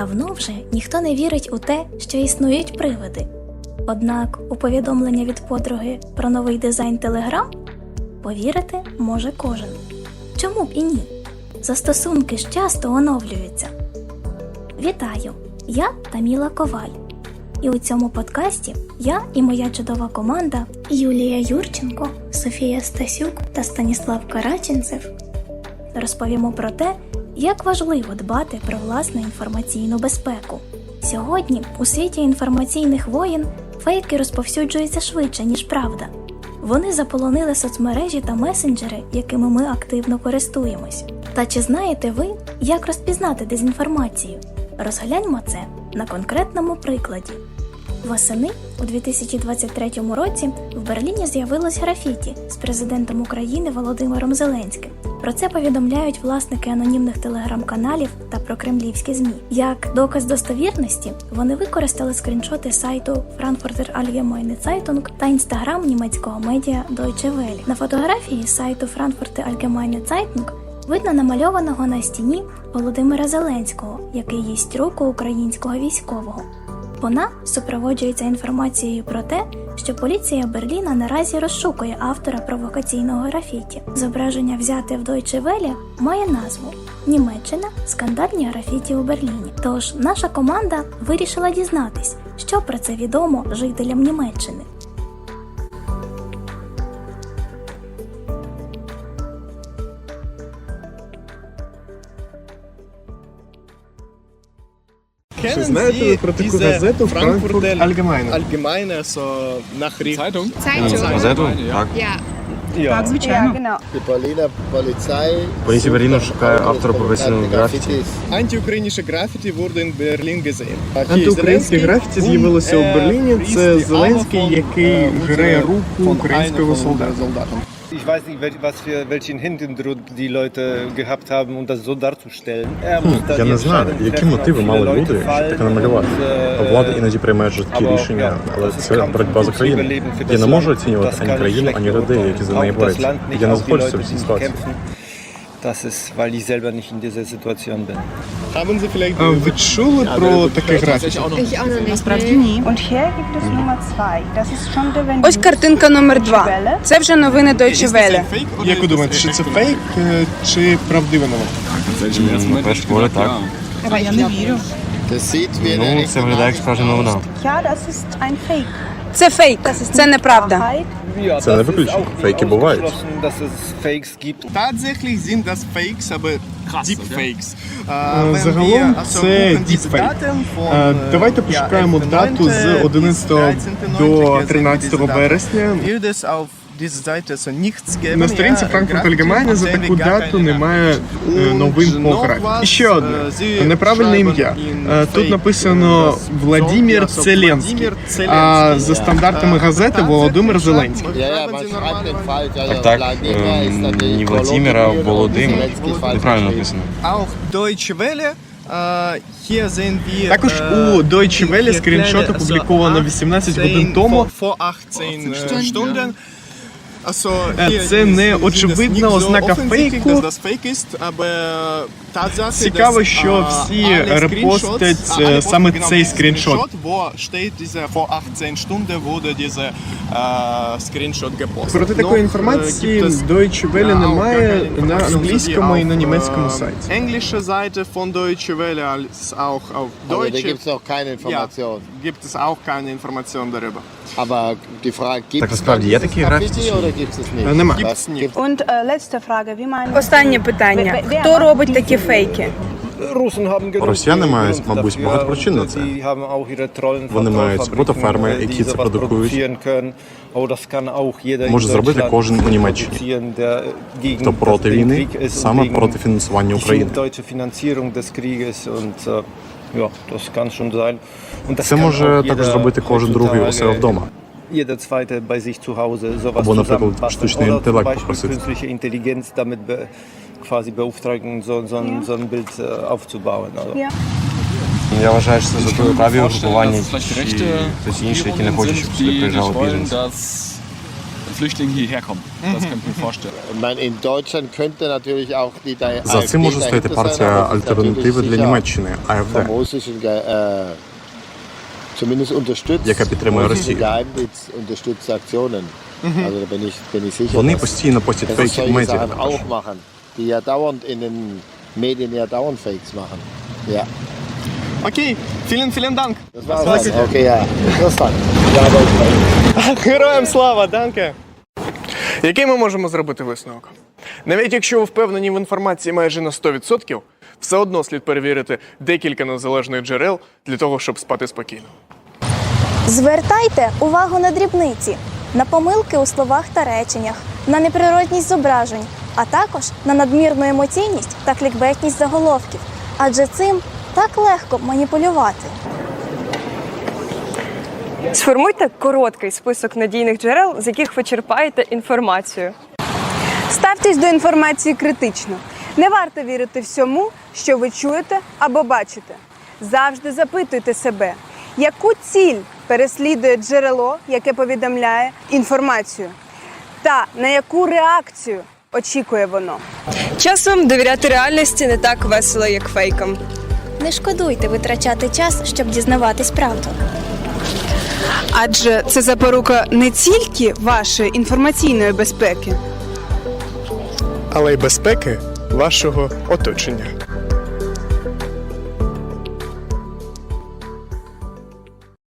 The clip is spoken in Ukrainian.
Давно вже ніхто не вірить у те, що існують привиди. Однак у повідомлення від подруги про новий дизайн Telegram повірити може кожен. Чому б і ні? Застосунки ж часто оновлюються. Вітаю! Я Таміла Коваль. І у цьому подкасті я і моя чудова команда Юлія Юрченко, Софія Стасюк та Станіслав Караченцев розповімо про те, як важливо дбати про власну інформаційну безпеку. Сьогодні у світі інформаційних воєн фейки розповсюджуються швидше, ніж правда. Вони заполонили соцмережі та месенджери, якими ми активно користуємось. Та чи знаєте ви, як розпізнати дезінформацію? Розгляньмо це на конкретному прикладі. Восени у 2023 році в Берліні з'явилось графіті з президентом України Володимиром Зеленським. Про це повідомляють власники анонімних телеграм-каналів та прокремлівські змі. Як доказ достовірності вони використали скріншоти сайту Frankfurter Allgemeine Zeitung та інстаграм німецького медіа Deutsche Welle. На фотографії сайту Frankfurter Allgemeine Zeitung видно намальованого на стіні Володимира Зеленського, який їсть руку українського військового. Вона супроводжується інформацією про те, що поліція Берліна наразі розшукує автора провокаційного графіті. Зображення, взяте в Deutsche Welle, має назву Німеччина скандальні графіті у Берліні. Тож наша команда вирішила дізнатись, що про це відомо жителям Німеччини. Чи знаєте ви про таку газету Frankfurt Allgemeine? Allgemeine, so Nachricht. Zeitung? Zeitung. Газету? Так. Ja. Ja. Так, звичайно. genau. Die Berliner Polizei Поліція Берліну шукає автора професійного графіті. Антиукраїнське графіті wurde in Berlin gesehen. Антиукраїнське графіті з'явилося у Берліні. Це Зеленський, який жре руку українського солдата. Ich weiß nicht, was für welchen Hintergrund die Leute gehabt haben, um das so darzustellen. Er muss Я не знаю, які мотиви мали люди, Leute щоб таке намалювати. äh, Влада іноді приймає жорсткі aber, рішення, але це боротьба за країну. Я не можу оцінювати ані країну, ані людей, які за неї борються. Я не знаходжуся в цій ситуації. Kämpfen. Das ist, weil ich selber nicht in dieser Situation bin. Haben Sie vielleicht А Ви чули про таке графіті? Ich auch noch nicht. Насправді ні. Und hier gibt es Nummer zwei. Das ist schon der Wenn Ось картинка номер два. Це вже новини Deutsche Welle. Як ви думаєте, чи це фейк е, чи правдива новина? На перший погляд, так. Я не вірю. Ну, це виглядає як справжня новина. Ja, das ist ein Fake. Це фейк, це неправда. Це не das ist виключено. auch Фейки бувають. Е, Загалом це діпфейк. Е, Давайте пошукаємо дату з 11 до 13 березня. На сторінці Frankfurt Allgemeine за таку дату немає е, новин по графіті. І ще одне неправильне ім'я. Е, Тут написано Владимир Целенський, а за стандартами газети Володимир Зеленський. Так, так. Не Владимир, а Володимир. Неправильно написано. Deutsche Welle. Також у Deutsche Welle скріншот опубліковано also 18 18 годин тому. Це не очевидна ознака фейку. Цікаво, що äh, всі репостять, е, саме цей скріншот. Screenshot, Wo steht diese vor 18 Stunden wurde dieser äh, Screenshot gepostet. Проти такої äh, інформації Deutsche Welle немає на англійському і на німецькому äh, сайті. Englische Seite von Deutsche Welle als auch auf da Deutsche. gibt es noch keine Information. Gibt es auch keine Information darüber. Aber die Frage, gibt Так насправді є такі графіті? Graffiti oder gibt es nicht? Е, Нема. Gibt's nicht. Und äh, letzte Frage, wie Останнє питання. Хто робить такі фейки? Росіяни мають, мабуть, багато причин на це. Вони мають ботоферми, äh, які це продукують. Може зробити кожен у Німеччині. Хто проти війни, саме проти фінансування України. äh, Це може також зробити кожен другий у себе вдома. jeder zweite bei sich zu Hause sowas Або, наприклад, zusammenbasteln. штучний Oder zum інтелект Beispiel попросити. künstliche Intelligenz damit be, quasi beauftragen, so, so, ein, so ein Bild äh, aufzubauen. Also. Ja. Я вважаю, що це зробили праві vorstellen, угрупування dass es vielleicht чи rechte хтось інший, які не Gruppierungen хочуть, sind, щоб сюди die приїжджали nicht wollen, біженці. dass Flüchtlinge hierher kommen. Das könnte ich mir vorstellen. Ich meine, in Deutschland könnte natürlich auch die da За цим може стояти партія альтернативи для Німеччини АФД, Яка підтримує Росію. Geheimdienst unterstützt Also da bin ich, bin ich sicher, Вони dass, постійно постять фейки в медіа. Sachen також. auch machen, die ja dauernd in den Medien ja dauernd Fakes machen. Ja, Окей, філін філін данк. das war's. Okay, ja. Interessant. Героям слава, данке! Який ми можемо зробити висновок? Навіть якщо ви впевнені в інформації майже на 100%, все одно слід перевірити декілька незалежних джерел для того, щоб спати спокійно. Звертайте увагу на дрібниці, на помилки у словах та реченнях, на неприродність зображень, а також на надмірну емоційність та клікбетність заголовків, адже цим так легко маніпулювати. Сформуйте короткий список надійних джерел, з яких ви черпаєте інформацію. Ставтесь до інформації критично. Не варто вірити всьому, що ви чуєте або бачите. Завжди запитуйте себе, яку ціль переслідує джерело, яке повідомляє інформацію, та на яку реакцію очікує воно. Часом довіряти реальності не так весело, як фейкам. Не шкодуйте витрачати час, щоб дізнаватись правду. Адже це запорука не тільки вашої інформаційної безпеки, Але й безпеки вашого оточення.